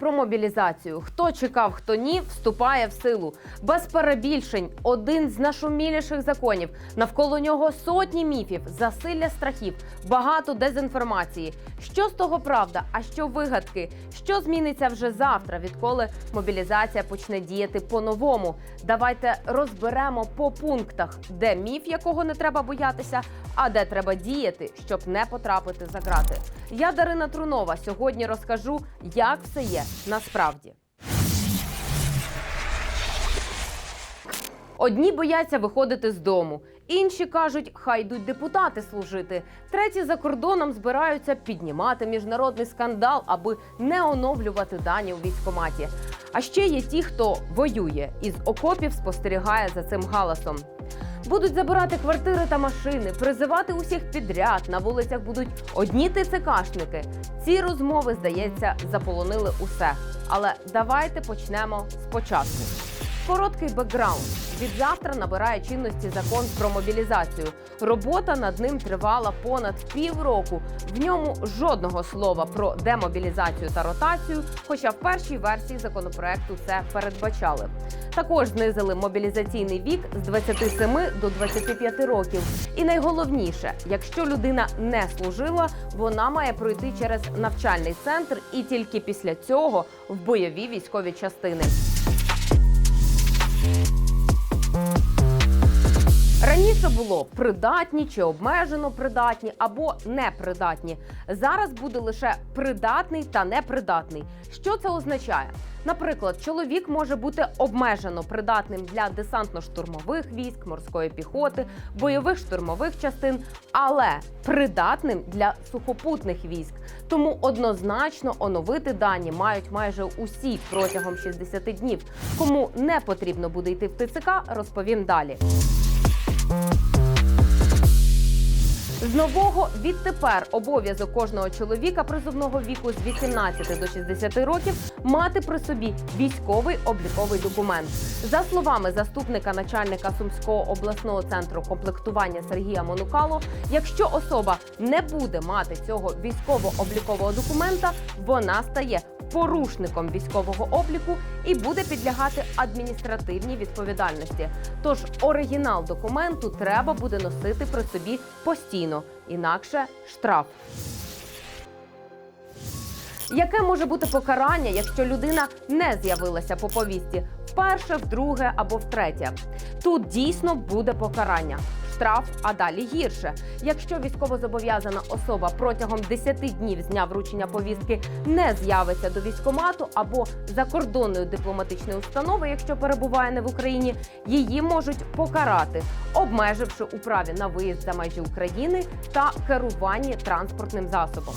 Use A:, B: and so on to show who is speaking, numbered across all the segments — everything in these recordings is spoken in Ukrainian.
A: про мобілізацію. Хто чекав, хто ні, вступає в силу. Без перебільшень один з нашуміліших законів. Навколо нього сотні міфів, засилля страхів, багато дезінформації. Що з того правда? А що вигадки? Що зміниться вже завтра, відколи мобілізація почне діяти по-новому? Давайте розберемо по пунктах, де міф, якого не треба боятися, а де треба діяти, щоб не потрапити за грати. Я Дарина Трунова. Сьогодні розкажу, як все є насправді. Одні бояться виходити з дому, інші кажуть, хай йдуть депутати служити. Треті за кордоном збираються піднімати міжнародний скандал, аби не оновлювати дані у військкоматі. А ще є ті, хто воює і з окопів спостерігає за цим галасом. Будуть забирати квартири та машини, призивати усіх підряд. На вулицях будуть одні ТЦКшники. Ці розмови, здається, заполонили усе. Але давайте почнемо спочатку. Короткий бекграунд. Від завтра набирає чинності закон про мобілізацію. Робота над ним тривала понад півроку. В ньому жодного слова про демобілізацію та ротацію, хоча в першій версії законопроекту це передбачали. Також знизили мобілізаційний вік з 27 до 25 років. І найголовніше, якщо людина не служила, вона має пройти через навчальний центр і тільки після цього в бойові військові частини. Раніше було придатні чи обмежено придатні або непридатні. Зараз буде лише придатний та непридатний. Що це означає? Наприклад, чоловік може бути обмежено придатним для десантно-штурмових військ, морської піхоти, бойових штурмових частин, але придатним для сухопутних військ. Тому однозначно оновити дані мають майже усі протягом 60 днів. Кому не потрібно буде йти в ТЦК, розповім далі. З нового відтепер обов'язок кожного чоловіка призовного віку з 18 до 60 років мати при собі військовий обліковий документ. За словами заступника начальника Сумського обласного центру комплектування Сергія Монукало, якщо особа не буде мати цього військово-облікового документа, вона стає порушником військового обліку і буде підлягати адміністративній відповідальності. Тож оригінал документу треба буде носити при собі постійно, інакше штраф. Яке може бути покарання, якщо людина не з'явилася по повісті вперше, вдруге або втретє? Тут дійсно буде покарання. Штраф, а далі гірше. Якщо військовозобов'язана особа протягом 10 днів з дня вручення повістки не з'явиться до військкомату або закордонної дипломатичної установи, якщо перебуває не в Україні, її можуть покарати, обмеживши у праві на виїзд за межі України та керуванні транспортним засобом.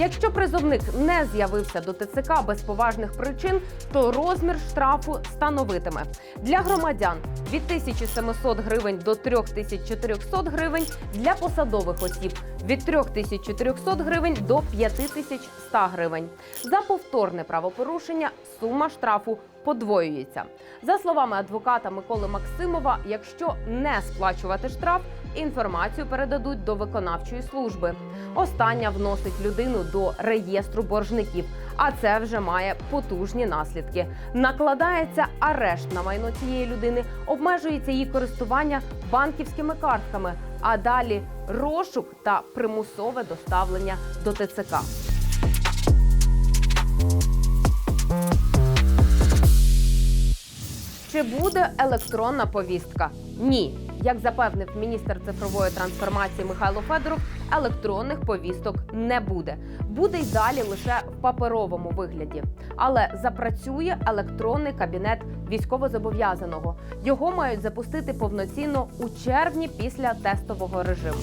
A: Якщо призовник не з'явився до ТЦК без поважних причин, то розмір штрафу становитиме для громадян від 1700 гривень до 3400 гривень, для посадових осіб від 3400 гривень до 5100 гривень. За повторне правопорушення сума штрафу подвоюється. За словами адвоката Миколи Максимова, якщо не сплачувати штраф, інформацію передадуть до виконавчої служби. Остання вносить людину до реєстру боржників, а це вже має потужні наслідки. Накладається арешт на майно цієї людини, обмежується її користування банківськими картками, а далі розшук та примусове доставлення до ТЦК. Чи буде електронна повістка? Ні. Як запевнив міністр цифрової трансформації Михайло Федоров, електронних повісток не буде. Буде й далі лише в паперовому вигляді. Але запрацює електронний кабінет військовозобов'язаного. Його мають запустити повноцінно у червні після тестового режиму.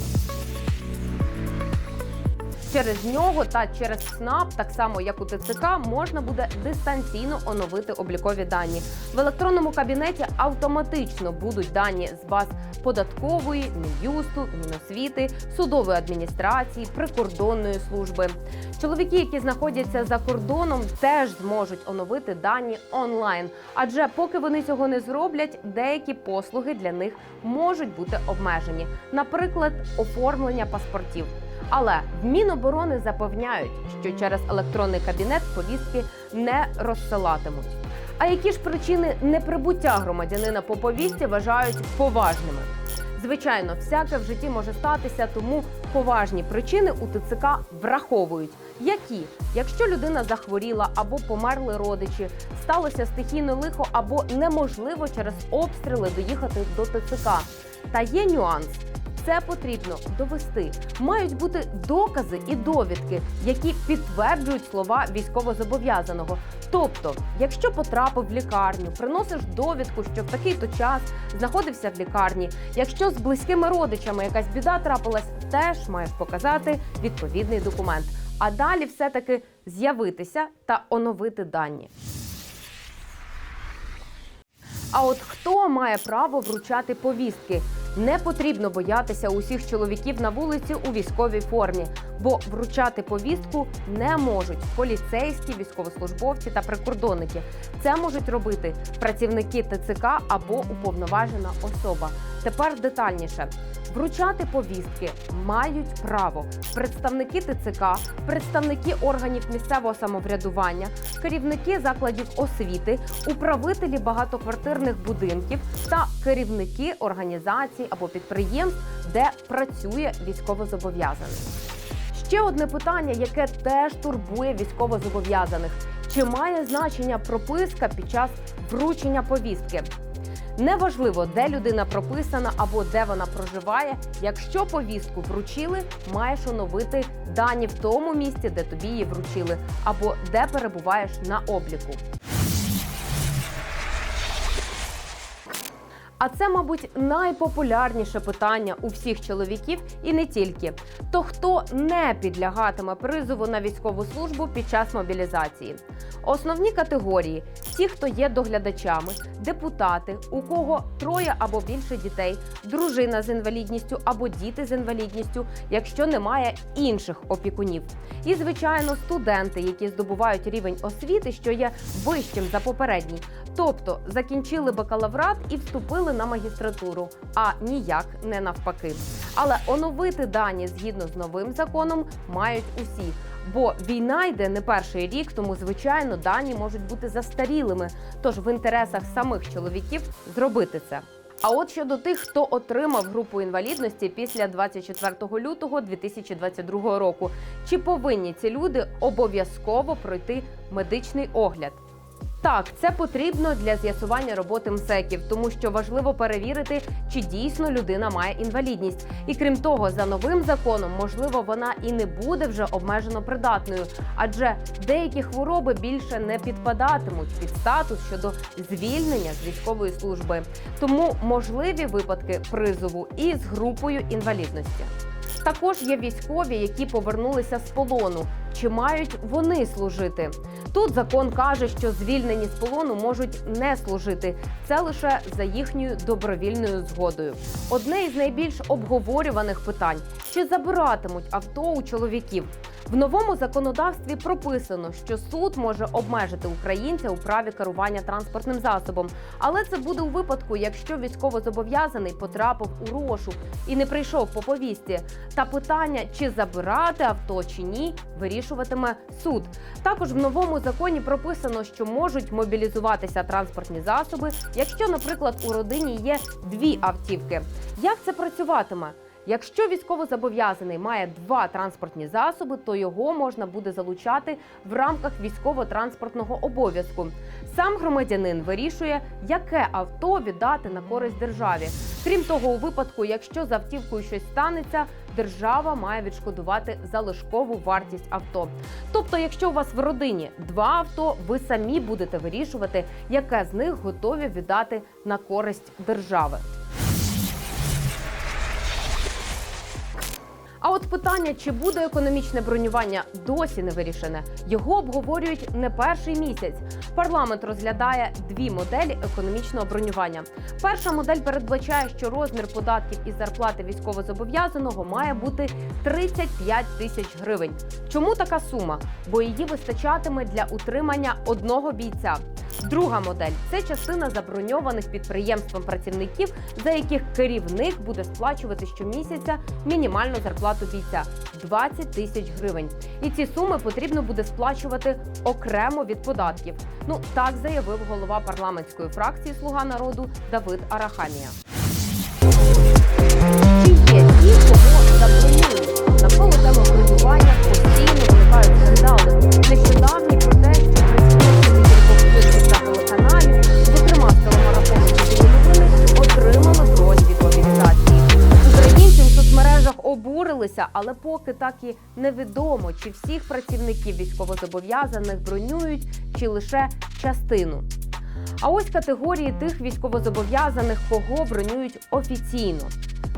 A: Через нього та через СНАП, так само як у ТЦК, можна буде дистанційно оновити облікові дані. В електронному кабінеті автоматично будуть дані з баз податкової, мін'юсту, міносвіти, судової адміністрації, прикордонної служби. Чоловіки, які знаходяться за кордоном, теж зможуть оновити дані онлайн. Адже поки вони цього не зроблять, деякі послуги для них можуть бути обмежені, наприклад, оформлення паспортів. Але в Міноборони запевняють, що через електронний кабінет повістки не розсилатимуть. А які ж причини неприбуття громадянина по повістці вважають поважними? Звичайно, всяке в житті може статися, тому поважні причини у ТЦК враховують. Які, якщо людина захворіла або померли родичі, сталося стихійне лихо або неможливо через обстріли доїхати до ТЦК. Та є нюанс. Це потрібно довести. Мають бути докази і довідки, які підтверджують слова військовозобов'язаного. Тобто, якщо потрапив в лікарню, приносиш довідку, що в такий-то час знаходився в лікарні. Якщо з близькими родичами якась біда трапилась, теж маєш показати відповідний документ. А далі все-таки з'явитися та оновити дані. А от хто має право вручати повістки? Не потрібно боятися усіх чоловіків на вулиці у військовій формі, бо вручати повістку не можуть поліцейські, військовослужбовці та прикордонники. Це можуть робити працівники ТЦК або уповноважена особа. Тепер детальніше. Вручати повістки мають право представники ТЦК, представники органів місцевого самоврядування, керівники закладів освіти, управителі багатоквартирних будинків та керівники організацій або підприємств, де працює військовозобов'язаний. Ще одне питання, яке теж турбує військовозобов'язаних: чи має значення прописка під час вручення повістки? Неважливо, де людина прописана або де вона проживає. Якщо повістку вручили, маєш оновити дані в тому місці, де тобі її вручили, або де перебуваєш на обліку. А це, мабуть, найпопулярніше питання у всіх чоловіків і не тільки. То хто не підлягатиме призову на військову службу під час мобілізації? Основні категорії: ті, хто є доглядачами, депутати, у кого троє або більше дітей, дружина з інвалідністю або діти з інвалідністю, якщо немає інших опікунів. І, звичайно, студенти, які здобувають рівень освіти, що є вищим за попередній, тобто закінчили бакалаврат і вступили на магістратуру, а ніяк не навпаки. Але оновити дані згідно з новим законом мають усі. Бо війна йде не перший рік, тому звичайно дані можуть бути застарілими. Тож в інтересах самих чоловіків зробити це. А от щодо тих, хто отримав групу інвалідності після 24 лютого 2022 року, чи повинні ці люди обов'язково пройти медичний огляд? Так, це потрібно для з'ясування роботи МСЕКів, тому що важливо перевірити, чи дійсно людина має інвалідність. І крім того, за новим законом, можливо, вона і не буде вже обмежено придатною, адже деякі хвороби більше не підпадатимуть під статус щодо звільнення з військової служби. Тому можливі випадки призову із групою інвалідності. Також є військові, які повернулися з полону. Чи мають вони служити? Тут закон каже, що звільнені з полону можуть не служити. Це лише за їхньою добровільною згодою. Одне із найбільш обговорюваних питань: чи забиратимуть авто у чоловіків? В новому законодавстві прописано, що суд може обмежити українця у праві керування транспортним засобом, але це буде у випадку, якщо військовозобов'язаний потрапив у розшук і не прийшов по повісті. Та питання, чи забирати авто чи ні, вирішуватиме суд. Також в новому законі прописано, що можуть мобілізуватися транспортні засоби, якщо, наприклад, у родині є дві автівки. Як це працюватиме? Якщо військовозобов'язаний має два транспортні засоби, то його можна буде залучати в рамках військово-транспортного обов'язку. Сам громадянин вирішує, яке авто віддати на користь державі. Крім того, у випадку, якщо з автівкою щось станеться, держава має відшкодувати залишкову вартість авто. Тобто, якщо у вас в родині два авто, ви самі будете вирішувати, яке з них готові віддати на користь держави. От питання, чи буде економічне бронювання, досі не вирішене. Його обговорюють не перший місяць. Парламент розглядає дві моделі економічного бронювання. Перша модель передбачає, що розмір податків із зарплати військовозобов'язаного має бути 35 тисяч гривень. Чому така сума? Бо її вистачатиме для утримання одного бійця. Друга модель це частина заброньованих підприємством працівників, за яких керівник буде сплачувати щомісяця мінімальну зарплату бійця. 20 тисяч гривень. І ці суми потрібно буде сплачувати окремо від податків. Ну так заявив голова парламентської фракції Слуга народу Давид Арахамія. Чи є ті, кого забронюють? Навколо теми бронювання постійно поки так і невідомо, чи всіх працівників військовозобов'язаних бронюють, чи лише частину. А ось категорії тих військовозобов'язаних, кого бронюють офіційно.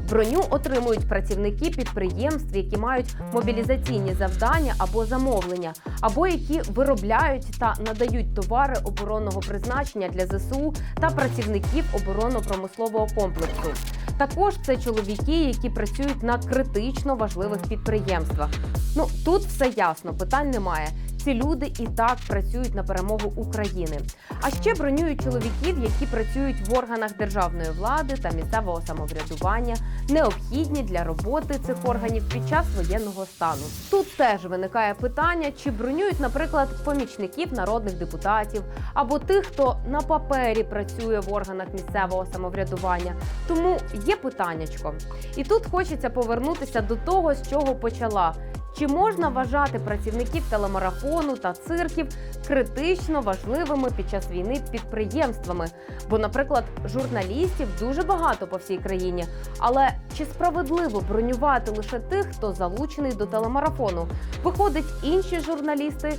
A: Броню отримують працівники підприємств, які мають мобілізаційні завдання або замовлення, або які виробляють та надають товари оборонного призначення для ЗСУ та працівників оборонно-промислового комплексу. Також це чоловіки, які працюють на критично важливих підприємствах. Ну тут все ясно, питань немає. Ці люди і так працюють на перемогу України. А ще бронюють чоловіків, які працюють в органах державної влади та місцевого самоврядування, необхідні для роботи цих органів під час воєнного стану. Тут теж виникає питання, чи бронюють, наприклад, помічників народних депутатів або тих, хто на папері працює в органах місцевого самоврядування. Тому є питаннячко. І тут хочеться повернутися до того, з чого почала. Чи можна вважати працівників телемарафону та цирків критично важливими під час війни підприємствами? Бо, наприклад, журналістів дуже багато по всій країні. Але чи справедливо бронювати лише тих, хто залучений до телемарафону? Виходить, інші журналісти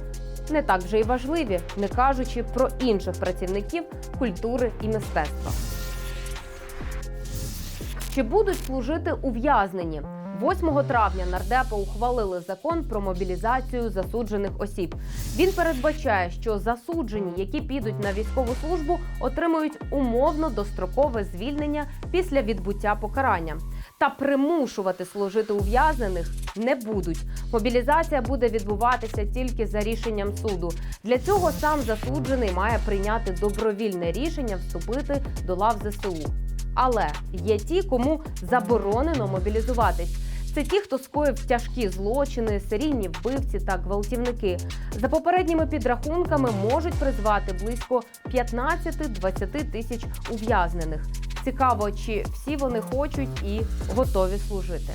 A: не так вже й важливі, не кажучи про інших працівників культури і мистецтва. Чи будуть служити ув'язнені? 8 травня нардепи ухвалили закон про мобілізацію засуджених осіб. Він передбачає, що засуджені, які підуть на військову службу, отримують умовно дострокове звільнення після відбуття покарання. Та примушувати служити ув'язнених не будуть. Мобілізація буде відбуватися тільки за рішенням суду. Для цього сам засуджений має прийняти добровільне рішення вступити до лав ЗСУ. Але є ті, кому заборонено мобілізуватись. Це ті, хто скоїв тяжкі злочини, серійні вбивці та гвалтівники. За попередніми підрахунками можуть призвати близько 15-20 тисяч ув'язнених. Цікаво, чи всі вони хочуть і готові служити.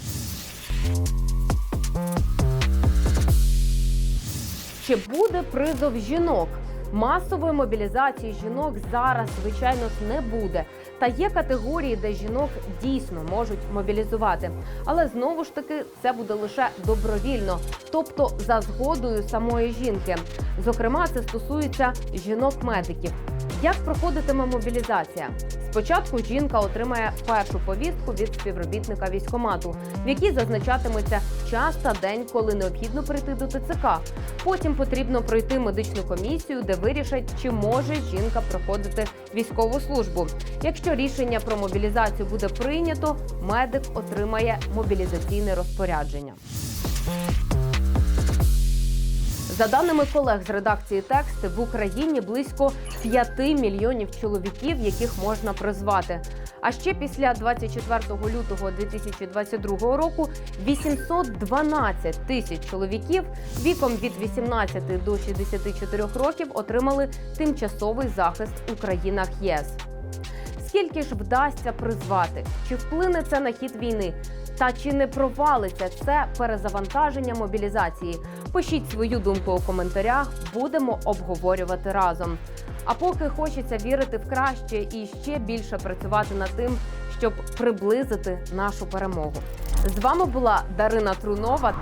A: Чи буде призов жінок? Масової мобілізації жінок зараз, звичайно не буде. Та є категорії, де жінок дійсно можуть мобілізувати. Але знову ж таки це буде лише добровільно, тобто за згодою самої жінки. Зокрема, це стосується жінок-медиків. Як проходитиме мобілізація? Спочатку жінка отримає першу повістку від співробітника військомату, в якій зазначатиметься час та день, коли необхідно прийти до ТЦК. Потім потрібно пройти медичну комісію, де вирішать, чи може жінка проходити військову службу. Якщо рішення про мобілізацію буде прийнято, медик отримає мобілізаційне розпорядження. За даними колег з редакції тексти, в Україні близько 5 мільйонів чоловіків, яких можна призвати. А ще після 24 лютого 2022 року 812 тисяч чоловіків віком від 18 до 64 років отримали тимчасовий захист у країнах ЄС. Скільки ж вдасться призвати? Чи вплине це на хід війни? Та чи не провалиться це перезавантаження мобілізації? Пишіть свою думку у коментарях, будемо обговорювати разом. А поки хочеться вірити в краще і ще більше працювати над тим, щоб приблизити нашу перемогу. З вами була Дарина Трунова.